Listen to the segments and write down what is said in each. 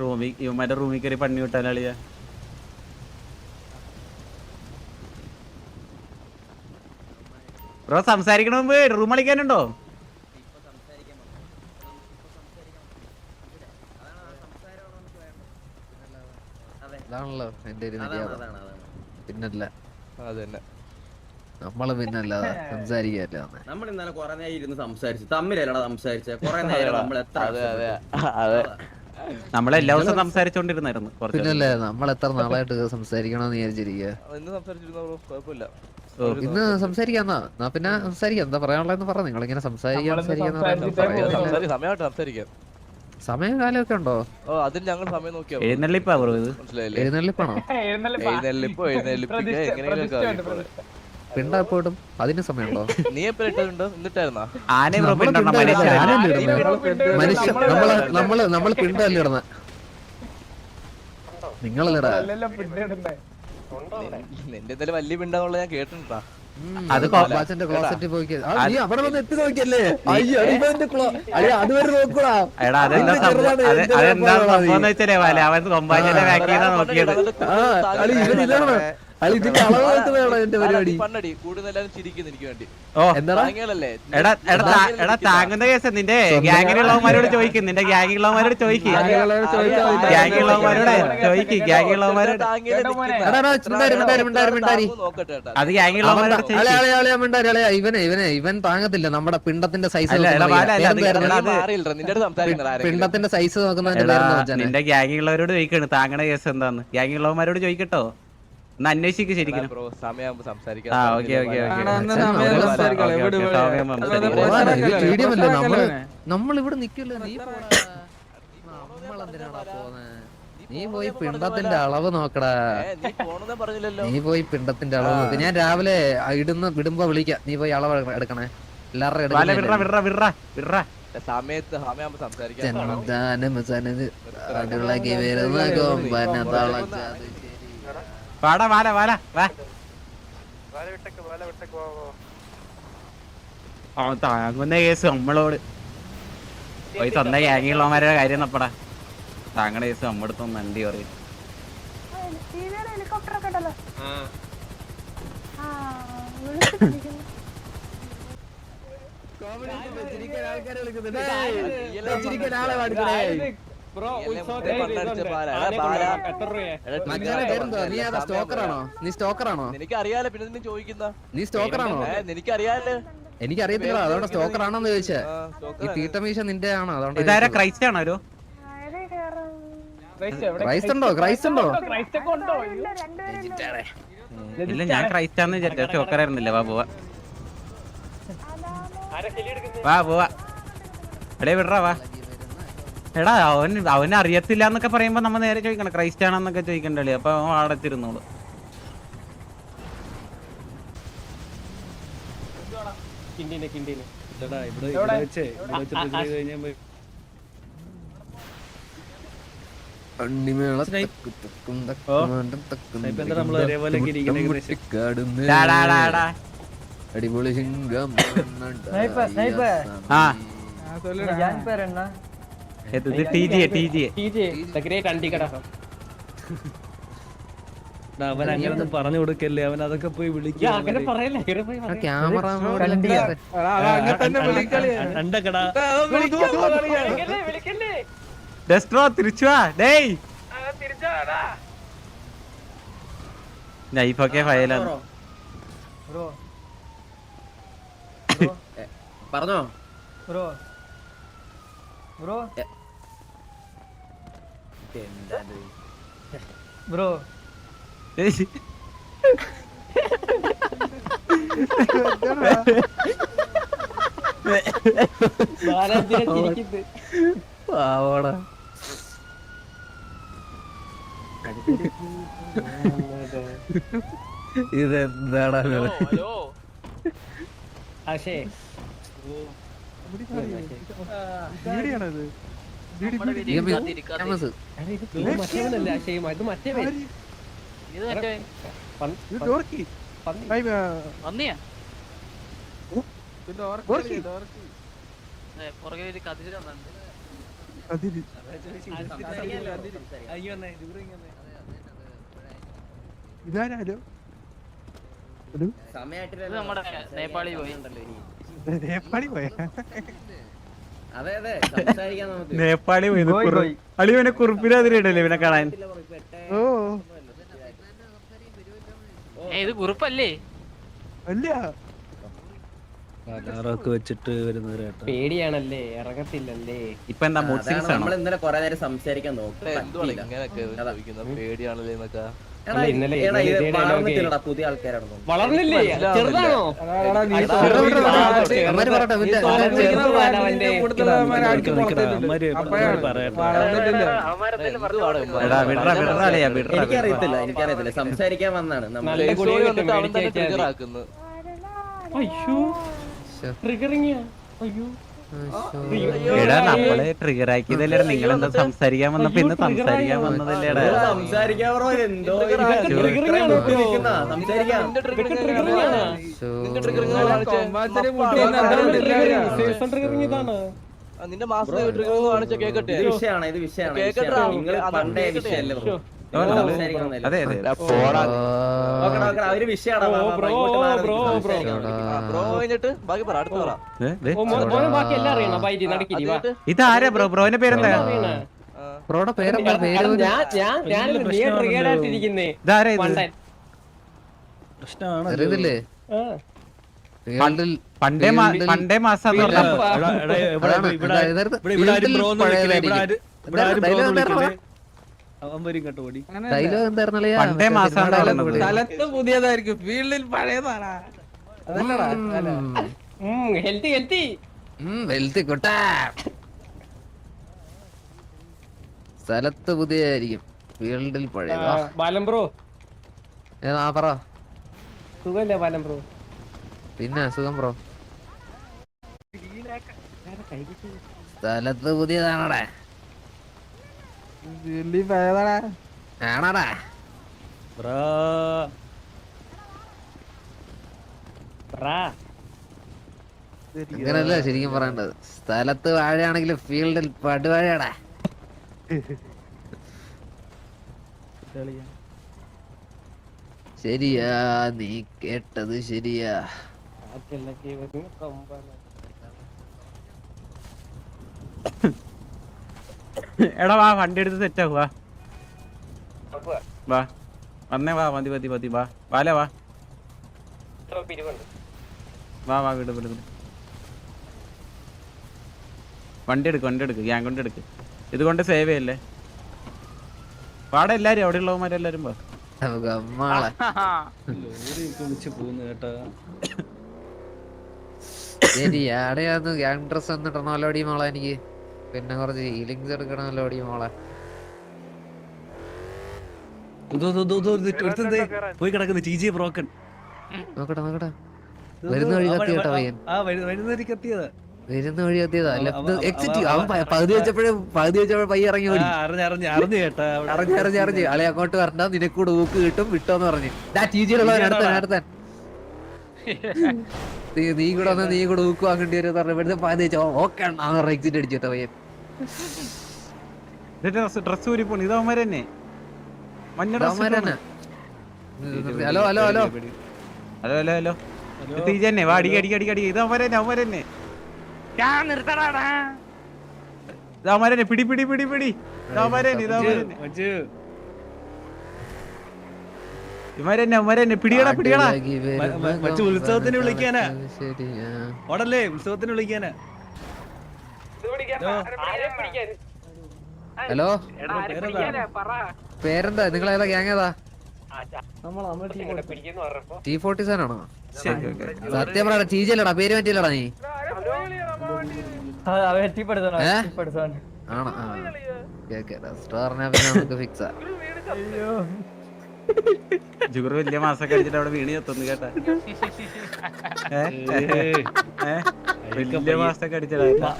റൂമിൽ ഇവന്മാരുടെ റൂമിൽ കയറി പണി വിട്ടാലിയ ബ്രോ സംസാരിക്കണ മുമ്പ് റൂം അളിക്കാനുണ്ടോ അതാണല്ലോ എന്റെ ഒരു മര്യാദ പിന്നല്ല. നമ്മൾ പിന്നല്ല സംസാരിക്കല്ലോ നമ്മൾ ഇന്നലെ കൊറേ നേരം ഇരുന്ന് സംസാരിച്ചു. തമ്മിലല്ലടാ സംസാരിച്ചേ. കൊറേ നേരം നമ്മൾ എത്ര നമ്മളെല്ലാ ദിവസവും സംസാരിച്ചോണ്ടിരുന്നായിരുന്നു പിന്നല്ലേ നമ്മൾ എത്ര നാളായിട്ട് സംസാരിക്കണമെന്ന് വിചാരിച്ചിരിക്കുക ഇന്ന് സംസാരിക്കാന്നാ. എന്നാ പിന്നെ സംസാരിക്കാം. എന്താ പറയാനുള്ളതെന്ന് പറ. നിങ്ങൾ ഇങ്ങനെ സംസാരിക്കാം, സമയമായിട്ട് സംസാരിക്കാം. സമയം കാലമൊക്കെ ഉണ്ടോ? ഓ അതിന് ഞങ്ങൾ സമയം നോക്കിയാ മതി. എഴുന്നള്ളിപ്പാ ബ്രോ ഇത്? മനസ്സിലായില്ലേ? എഴുന്നള്ളിപ്പാണോ? എഴുന്നള്ളിപ്പോ. എഴുന്നള്ളിപ്പിക്കുക എങ്ങനെയൊക്കെ പിണ്ട എപ്പോഴും അതിന് സമയമുണ്ടോ? നീ എന്നിട്ടായിരുന്നാ. മനുഷ്യ നമ്മൾ നമ്മൾ നമ്മൾ പിണ്ടല്ലേ ഇടുന്ന? നിങ്ങളല്ലടാ നിന്റെ എന്തായാലും വലിയ പിണ്ടാന്നുള്ള ഞാൻ കേട്ടിട്ടുണ്ടാ. അത് ബാച്ചന്റെ പോയി നീ അവിടെ വന്ന് എത്തി നോക്കിയല്ലേ? അയ്യോ ക്ലോ അയ്യോ അതുവരെ നോക്കൂടാ. എടാ അതെന്താ അതെന്താ സംഭവം എന്ന് വെച്ചാലേ അവൻ ബാക്കിൽ നിന്നാ നോക്കിയത്. ഇവൻ ഇതാണ്? എന്റെ പരിപാടി. കൂടുതൽ ചിരിക്കുന്നു എനിക്ക് വേണ്ടി. എടാ എടാ എടാ താങ്ങുന്ന കേസ് നിന്റെ ഗ്യാങ്ങിലുള്ളവന്മാരോട് ചോദിക്കും നിന്റെ ഗ്യാങ്ങിലുള്ളവന്മാരോട് ചോദിക്കും. ഗ്യാങ്ങിലുള്ളവന്മാരോട്. അത് ഗ്യാങ്ങിലുള്ളവന്മാരോട് ഇവനെ ഇവനെ ഇവൻ താങ്ങത്തില്ല നമ്മുടെ പിണ്ടത്തിന്റെ സൈസ് പിണ്ടത്തിന്റെ സൈസ് നോക്കുന്നതിന്റെ വെച്ചാൽ നിന്റെ ഗ്യാങ്ങിലുള്ളവരോട് ചോദിക്കാണ് താങ്ങണ കേസ് എന്താന്ന്. ഗ്യാങ്ങിലുള്ളവന്മാരോട് ചോദിക്കട്ടോ ഒന്ന് അന്വേഷിക്ക് ശരിക്കും. ബ്രോ സമയമാകുമ്പോ സംസാരിക്കാം. ആ ഓക്കെ ഓക്കെ ഓക്കെ. മീഡിയമല്ലേ നമ്മൾ നമ്മൾ ഇവിടെ നിക്കല്ലോ? നീ നീ പോയി പിണ്ടത്തിന്റെ അളവ് നോക്കടാ. നീ പോണെന്നേ പറഞ്ഞില്ലല്ലോ. നീ പോയി പിണ്ടത്തിന്റെ അളവ് നോക്ക്. ഞാൻ രാവിലെ ഇടുന്ന വിടുമ്പോ വിളിക്കാം. നീ പോയി അളവ് എടുക്കണേ. എല്ലാവരുടെ സമയത്ത് സമയമാകുമ്പോ സംസാരിക്കാം. വാടാ വാല വാല വാ അവൻ താങ്ങുന്ന കേസ് നമ്മളോട്. പോയി തന്ന ഗാങ്ങിയുള്ളവന്മാരുടെ കാര്യം നപ്പടാ താങ്കളുടെ കേസ് നമ്മടെ അടുത്ത് നന്ദി പറയും ആൾക്കാരെ വിളിക്കുന്നുണ്ട്. ആളെ വിളിച്ചിട്ടിരിക്കുന്നു നീ സ്റ്റോക്കറാണോ നീ സ്റ്റോക്കറാണോ നിനക്ക് അറിയാലോ. പിന്നെ നീ ചോദിക്കുന്ന? നീ സ്റ്റോക്കറാണോ ചോദിച്ചേ. ഈ സ്റ്റോക്കറാ. തീട്ടമീശ നിന്റെ ആണോ അതുകൊണ്ട് ഇതാരാ ക്രൈസ്റ്റ് ആണോ ഒരു ആരെ കേറും? ക്രൈസ്റ്റ് ഉണ്ടോ? ക്രൈസ്റ്റ് ഉണ്ടോ? ഇല്ല രണ്ടുപേരുണ്ട് ഞാൻ ക്രൈസ്റ്റ് ആണെന്ന് വിചാരിച്ചു വാ പോവാ. വാ പോവാ. എടേ വിട്രാ വാ. എടാ അവൻ അവന് അറിയത്തില്ല എന്നൊക്കെ പറയുമ്പോ നമ്മ നേരെ ചോദിക്കണം ക്രൈസ്റ്റ് ആണെന്നൊക്കെ ചോദിക്കണ്ടേ അപ്പൊ അവൻ അടച്ചിരുന്നോളൂ ഡാ, ഡാ, ഡാ, ഡാ. அடிபொலி சிங்கம் ആ ഇത് ടി ജി ടി ജി അവൻ അങ്ങനെ പറഞ്ഞു കൊടുക്കല്ലേ അവൻ അതൊക്കെ പോയി വിളിക്കും കണ്ടക്കടാ ഡെസ്ട്രോ തിരിച്ചു വാ. ഡേയ്. നൈഫൊക്കെ ഫയലാണ് പറഞ്ഞോ ബ്രോ. ബ്രോ ബ്രോ പാവോടാ ഇതെന്താടാ മറ്റേ ഇതാരാലോ സമയമായിട്ടില്ലല്ലോ നമ്മുടെ നേപ്പാളി പോയിട്ടുണ്ടല്ലോ ഇനി. നേപ്പാളി പോയ? അതെ അതെ സംസാരിക്കാം നമുക്ക് നേപ്പാളി പോയി അളിവനെ കുറുപ്പിനെതിരിടല്ലേ ഇവനെ കാണാൻ? ഓ. ഇത് കുറിപ്പല്ലേ? അല്ല. വെച്ചിട്ട് വരുന്നവരായിട്ട് പേടിയാണല്ലേ ഇറങ്ങത്തില്ലല്ലേ. ഇപ്പൊ എന്താ നമ്മൾ ഇന്നലെ കൊറേ നേരം സംസാരിക്കാൻ നോക്കാം പേടിയാണല്ലേ എന്നൊക്കെ. വളർന്നില്ലേ ചെറുതാണോ എനിക്കറിയത്തില്ല എനിക്കറിയത്തില്ല സംസാരിക്കാൻ വന്നാണ് നമ്മൾ ട്രിഗറിങ് അയ്യോ എടാ നമ്മളെ ട്രിഗർ ആക്കിയതല്ലേ നിങ്ങൾ എന്താ സംസാരിക്കാൻ വന്നപ്പോ ഇന്ന് സംസാരിക്കാൻ വന്നതല്ലേടാ നിന്റെ മാസം ട്രിഗർ കാണിച്ച കേക്കട്ടെ. വിഷയമാണ് ഇത് വിഷയമാണ് കേക്കട്ടെ, നിങ്ങൾ അത് പണ്ടേ കേക്കട്ടെ. അതെ അതെ. പോടാ നോക്കടാ, നോക്കടാ, അവർ വിഷയമാണ് ബ്രോ, ബ്രോ, ബ്രോ. ബ്രോ കഴിഞ്ഞിട്ട് ബാക്കി പറ അടുത്ത് പറ. ഓ, മോനെ ബാക്കി എല്ലാം അറിയണം. ബൈറ്റി നടക്കിരി വാ. അതിട്ട് ഇതാരാ ബ്രോ? ബ്രോന്റെ പേരെന്താ? ബ്രോടെ ബ്രോയുടെ പേരെന്താ പേര് ഇതാരാ ഇത്? അറിയത്തില്ലേ? പണ്ടേ പണ്ടേ മാസം ഇവിടെ ആരും ബ്രോ എന്ന് വിളിക്കില്ല ഇവിടെ ആരും ബ്രോ എന്ന്? വിളിക്കില്ലേ അവൻ വരും കേട്ടോ ഓടി. ഡയലോഗ് പണ്ടേ മാസാണ് പറഞ്ഞത്. സ്ഥലത്ത് പുതിയതായിരിക്കും. ഫീൽഡിൽ പഴയതാണാ അതല്ലടാ. അല്ല. ഹെൽത്തി ഹെൽത്തി വെൽത്തി കൊട്ടാ. സ്ഥലത്ത് പുതിയതായിരിക്കും. ഫീൽഡിൽ പഴയത്. ബാലം ബ്രോ. ഏ, ആ പറ. സുഖല്ലേ ബാലം ബ്രോ? പിന്നെ സുഖം ബ്രോ. സ്ഥലത്ത് പുതിയതാണടാ? ആണടാ. ബ്രാ. അങ്ങനല്ല ശരിക്കും പറയേണ്ടത്. സ്ഥലത്ത് വാഴയാണെങ്കിൽ ഫീൽഡിൽ പടുവാഴയാടാ. ശരിയാ നീ കേട്ടത് ശരിയാ. എടാ വാ വണ്ടി എടുത്ത് സെറ്റ് ആവുക വാ. വന്നേ വാ മതി മതി മതി വാ. വാല വാ. വാ വാ വീട് വീട് വണ്ടി എടുക്ക് വണ്ടി എടുക്ക് ഗ്യാങ് കൊണ്ട് എടുക്ക്. ഇതുകൊണ്ട് സേവ് ചെയ്യല്ലേ? വാടെ എല്ലാരും അവിടെ ഉള്ളവന്മാരെല്ലാരും വാ. ശരി ശരിയാടെയാന്ന് ഗ്യാങ് ഡ്രസ് എന്നിട്ടണല്ലോടി മോളെ എനിക്ക്. പിന്നെ കുറച്ച് ഹീലിങ്സ് എടുക്കണമല്ലോടി മോളെ. ദോ, ദോ, ദോ, ദോ, ദോ, ഒരുത്തൻ പോയി കിടക്കുന്നു ടി ജി ബ്രോക്കൺ നോക്കട്ടെ നോക്കട്ടെ. വരുന്ന വഴി കത്തി കേട്ടോ പയ്യൻ? വരുന്ന വരുന്നവർക്ക് എത്തിയതാ വരുന്ന വഴി കത്തിയതാ. ലെഫ്റ്റ് എക്സിറ്റ് അവൻ- പകുതി വെച്ചപ്പോഴേ പകുതി വെച്ചപ്പോഴേ പയ്യ ഇറങ്ങി ഓടി. അറിഞ്ഞ് അറിഞ്ഞ് അറിഞ്ഞു അളെ അങ്ങോട്ട് വരണ്ട. നിനക്കൂടെ ഊക്ക് കിട്ടും വിട്ടോന്ന് പറഞ്ഞു. അടുത്ത നീ നീ കൂടെ നീ കൂടെ ഊക്ക് വാങ്ങേണ്ടി വരും പറഞ്ഞു. പകുതി വെച്ചോ ഓക്കെ എക്സിറ്റ് അടിച്ചു കേട്ടോ പയ്യൻ. ഡ്രസ് ഊരി പോണു. ഇതവന്മാര് തന്നെ. മഞ്ഞ dress. Hello hello hello. Hello hello hello തീജന്നെ വാ അടി അടി അടിക്ക് അടിക്ക് ഇത് അവന്മാര് തന്നെ അവന്മാര് തന്നെ. ഇത് അവന്മാര് തന്നെ. പിടി പിടി പിടി പിടി. ഇത് അവന്മാര് തന്നെ ഇത് അവന്മാര് തന്നെ. മറ്റു ഉത്സവത്തിന് വിളിക്കാനാ. ഓടല്ലേ ഉത്സവത്തിന് വിളിക്കാനാ? ഹലോ? പേരെന്താ? നിങ്ങൾ ഏതാ ഗ്യാങ് ഏതാ? ടി ഫോർട്ടി സെവൻ ആണോ? ശരി സത്യം പറയടാ ടി ജി അല്ലടാ പേര് പറ്റിയല്ലടാ നീ? ആണോ? ആ. പിന്നെ നമുക്ക് ഫിക്സാ ജുഗർ വലിയ മാസം കഴിച്ചിട്ട് അവിടെ വീണ് ചെത്തുന്നു കേട്ടാ? വലിയ മാസം കടിച്ചടാ മാസടിച്ചിരുന്നിട്ട് എടാ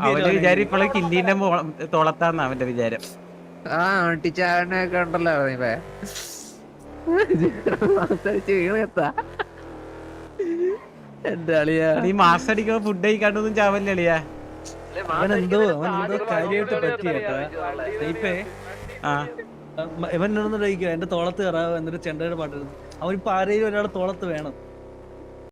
അവന്റെ വിചാരം ഇപ്പോഴെ കില്ലിന്റെ തോളത്താന്ന് അവന്റെ വിചാരം. ആ ഒട്ടിച്ചാടിനൊക്കെ കണ്ടല്ലോ നീ പേ മാസടിച്ച് വീണെത്താ. എന്റെ അളിയാ. നീ മാസം അടിക്കുമ്പോ ഫുഡ് കഴിക്കാണ്ടൊന്നും ചാവല്ലേ അളിയാ? അവൻ എന്തോ അവൻ എന്തോ കാര്യമായിട്ട് പറ്റിയേട്ടാ ഇപ്പേ ആ. ഇവൻ ചോദിക്കുക എന്റെ തോളത്ത് കയറാ എന്നിട്ട് ചെണ്ടയുടെ പാട്ട് അവനിപ്പോ ആരെയും ഒരാളെ തോളത്ത് വേണം.